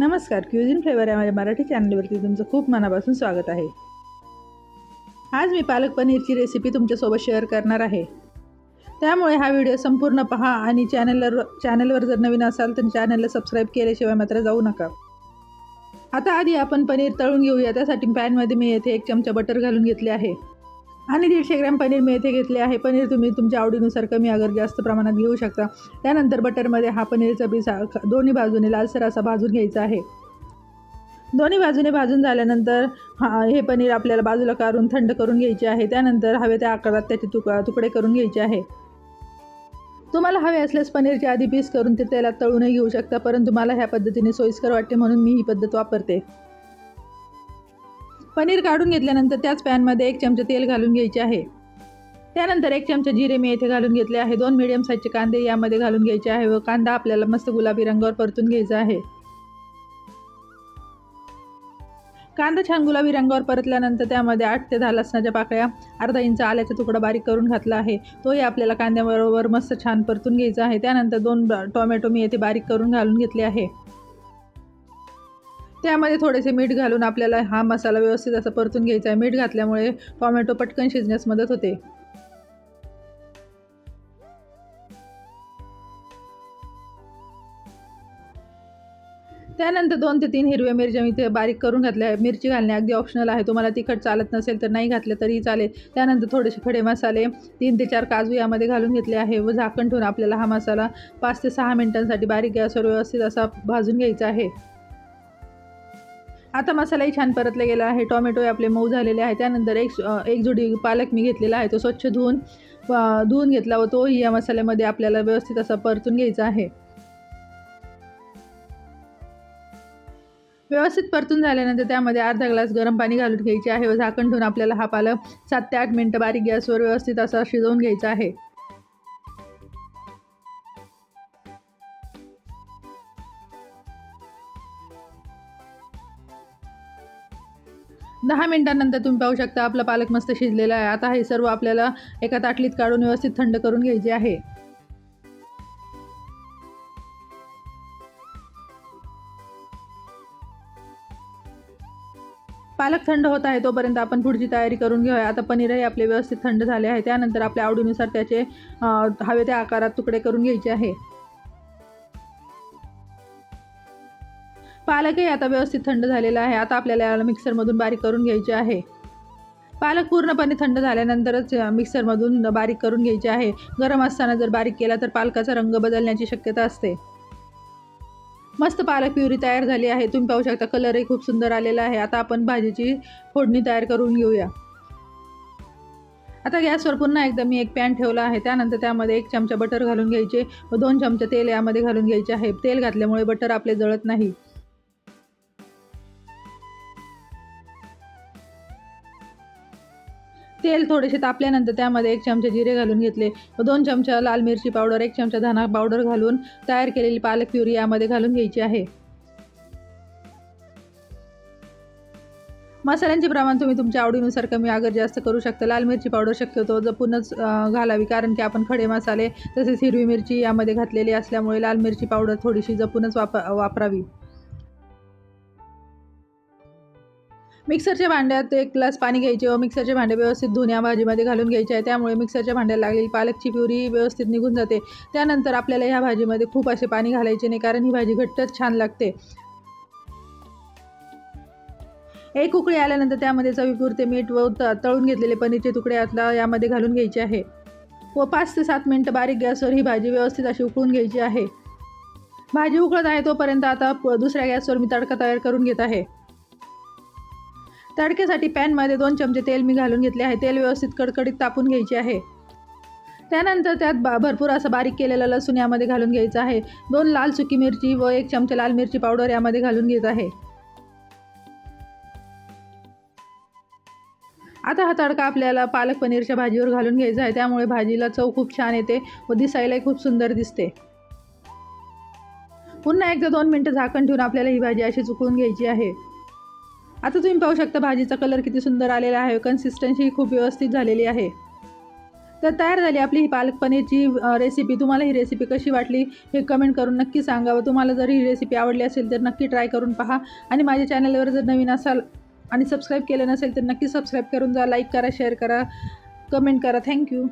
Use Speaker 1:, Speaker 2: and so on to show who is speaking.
Speaker 1: नमस्कार cuisine flavour या माझ्या मराठी चॅनलवरती तुमचं खूप मनापासून स्वागत आहे. आज मी पालक पनीरची रेसिपी तुमच्यासोबत शेअर करणार आहे. त्यामुळे हा व्हिडिओ संपूर्ण पहा आणि चॅनलवर चॅनलवर जर नवीन असाल तर चॅनलला सबस्क्राईब केल्याशिवाय मात्र जाऊ नका. आता आधी आपण पनीर तळून घेऊया त्यासाठी पॅनमध्ये मी येथे एक चमचा बटर घालून घेतले आहे. आणि दीडशे ग्रॅम पनीर मी येथे घेतले आहे. पनीर तुम्ही तुमच्या आवडीनुसार कमी अगर जास्त प्रमाणात घेऊ शकता. त्यानंतर बटरमध्ये हा पनीरचा पिसा दोन्ही बाजूने लालसर असा भाजून घ्यायचा आहे. दोन्ही बाजूने भाजून झाल्यानंतर हा हे पनीर आपल्याला बाजूला काढून थंड करून घ्यायचे आहे. त्यानंतर हवे त्या आकारात त्याचे तुक तुकडे करून घ्यायचे आहे. तुम्हाला हवे असल्यास पनीरचे आधी पीस करून ते तेलात तळूनही घेऊ शकता परंतु मला ह्या पद्धतीने सोयीस्कर वाटते म्हणून मी ही पद्धत वापरते. पनीर काढून घेतल्यानंतर त्याच पॅनमध्ये एक चमचा तेल घालून घ्यायचे आहे. त्यानंतर एक चमचा जिरे मी येथे घालून घेतले आहे. दोन मिडियम साईजचे कांदे यामध्ये घालून घ्यायचे आहे व कांदा आपल्याला मस्त गुलाबी रंगावर परतून घ्यायचा आहे. कांदा छान गुलाबी रंगावर परतल्यानंतर त्यामध्ये आठ ते दहा लसणाच्या पाकळ्या अर्धा इंच आल्याचा तुकडा बारीक करून घातला आहे. तोही आपल्याला कांद्याबरोबर मस्त छान परतून घ्यायचा आहे. त्यानंतर दोन टोमॅटो मी येथे बारीक करून घालून घेतले आहे. त्यामध्ये थोडेसे मीठ घालून आपल्याला हा मसाला व्यवस्थित असा परतून घ्यायचा आहे. मीठ घातल्यामुळे टॉमॅटो पटकन शिजण्यास मदत होते. त्यानंतर दोन ते तीन हिरव्या मिरच्या मी ते बारीक करून घातल्या आहे मिरची घालणे अगदी ऑप्शनल आहे. तुम्हाला तिखट चालत नसेल तर नाही घातलं तरीही चालेल. त्यानंतर थोडेसे खडे मसाले तीन ते चार काजू यामध्ये घालून घेतले आहे. व झाकण ठेवून आपल्याला हा मसाला पाच ते सहा मिनिटांसाठी बारीक गॅसवर व्यवस्थित असा भाजून घ्यायचा आहे. आता मसालाही छान परतला गेला आहे. टॉमॅटो आपले मऊ झालेले आहे. त्यानंतर एक एक जोडी पालक मी घेतलेला आहे. तो स्वच्छ धुवून धुवून घेतला व तोही या मसाल्यामध्ये आपल्याला व्यवस्थित असा परतून घ्यायचा आहे. व्यवस्थित परतून झाल्यानंतर त्यामध्ये अर्धा ग्लास गरम पाणी घालून घ्यायचे आहे व झाकण ठेवून आपल्याला हा पालक सात ते आठ मिनटं बारीक गॅसवर व्यवस्थित असा शिजवून घ्यायचा आहे. दहा मिनिटांनंतर तुम्ही पाहू शकता आपला पालक मस्त शिजलेला आहे. आता हे सर्व आपल्याला एका ताटलीत काढून व्यवस्थित थंड करून घ्यायचे आहे. पालक थंड होत आहे तोपर्यंत आपण पुढची तयारी करून घेऊया. आता पनीरही आपले व्यवस्थित थंड झाले आहे. त्यानंतर आपल्या आवडीनुसार त्याचे हवे त्या आकारात तुकडे करून घ्यायचे आहे. पालकही आता व्यवस्थित थंड झालेला आहे. आता आपल्याला याला मिक्सरमधून बारीक करून घ्यायचे आहे. पालक पूर्णपणे थंड झाल्यानंतरच मिक्सरमधून बारीक करून घ्यायचे आहे. गरम असताना जर बारीक केला तर पालकाचा रंग बदलण्याची शक्यता असते. मस्त पालक प्युरी तयार झाली आहे. तुम्ही पाहू शकता कलरही खूप सुंदर आलेला आहे. आता आपण भाजीची फोडणी तयार करून घेऊया. आता गॅसवर पुन्हा एकदा मी एक पॅन ठेवला आहे. त्यानंतर त्यामध्ये एक चमचा बटर घालून घ्यायचे व दोन चमचे तेल यामध्ये घालून घ्यायचे आहे. तेल घातल्यामुळे बटर आपले जळत नाही. तेल थोडेसे तापल्यानंतर त्यामध्ये एक चमचा जिरे घालून घेतले. व दोन चमचा लाल मिरची पावडर एक चमचा धना पावडर घालून तयार केलेली पालक प्युरी यामध्ये घालून घ्यायची आहे. मसाल्यांचे प्रमाण तुम्ही तुमच्या आवडीनुसार कमी अगर जास्त करू शकता. लाल मिरची पावडर शक्यतो जपूनच घालावी कारण की आपण खडे मसाले तसेच हिरवी मिरची यामध्ये घातलेली असल्यामुळे लाल मिरची पावडर थोडीशी जपूनच वाप वापरावी. मिक्सरच्या भांड्यात एक ग्लास पाणी घ्यायचे व मिक्सरचे भांडे व्यवस्थित धुण्या भाजीमध्ये घालून घ्यायचे आहे. त्यामुळे मिक्सरच्या भांड्याला लागलेली पालकची प्युरी व्यवस्थित निघून जाते. त्यानंतर आपल्याला ह्या भाजीमध्ये खूप असे पाणी घालायचे नाही कारण ही भाजी घट्टच छान लागते. एक उकळी आल्यानंतर त्यामध्ये चवीपुरते मीठ व तळून घेतलेले पनीरचे तुकडे आता यामध्ये घालून घ्यायचे आहे. व पाच ते सात मिनटं बारीक गॅसवर ही भाजी व्यवस्थित अशी उकळून घ्यायची आहे. भाजी उकळत आहे तोपर्यंत आता प- दुसऱ्या गॅसवर मी तडका तयार करून घेत आहे. तडक्यासाठी पॅनमध्ये दोन चमचे तेल मी घालून घेतले आहे. तेल व्यवस्थित कडकडीत तापून घ्यायचे आहे. त्यानंतर त्यात बा भरपूर असं बारीक केलेलं लसूण यामध्ये घालून घ्यायचं आहे. दोन लाल सुकी मिरची व एक चमचे लाल मिरची पावडर यामध्ये घालून घेत आहे. आता हा तडका आपल्याला पालक पनीरच्या भाजीवर घालून घ्यायचा आहे. त्यामुळे भाजीला चव खूप छान येते व दिसायलाही खूप सुंदर दिसते. पुन्हा एकदा दोन मिनटं झाकण ठेवून आपल्याला ही भाजी अशी चुकवून घ्यायची आहे. आता तुम्ही पाहू शकता भाजीचा कलर किती सुंदर आलेला आहे. कन्सिस्टन्सी खूप व्यवस्थित झालेली आहे. तर तयार झाली आपली ही पालक पनीरची रेसिपी तुम्हाला ही रेसिपी कशी वाटली हे कमेंट करून नक्की सांगा व तुम्हाला जर ही रेसिपी आवडली असेल तर नक्की ट्राय करून पहा. आणि माझ्या चॅनलवर जर नवीन असाल आणि सबस्क्राईब केलं नसेल तर नक्की सबस्क्राईब करून जा लाईक करा शेअर करा कमेंट करा. थँक्यू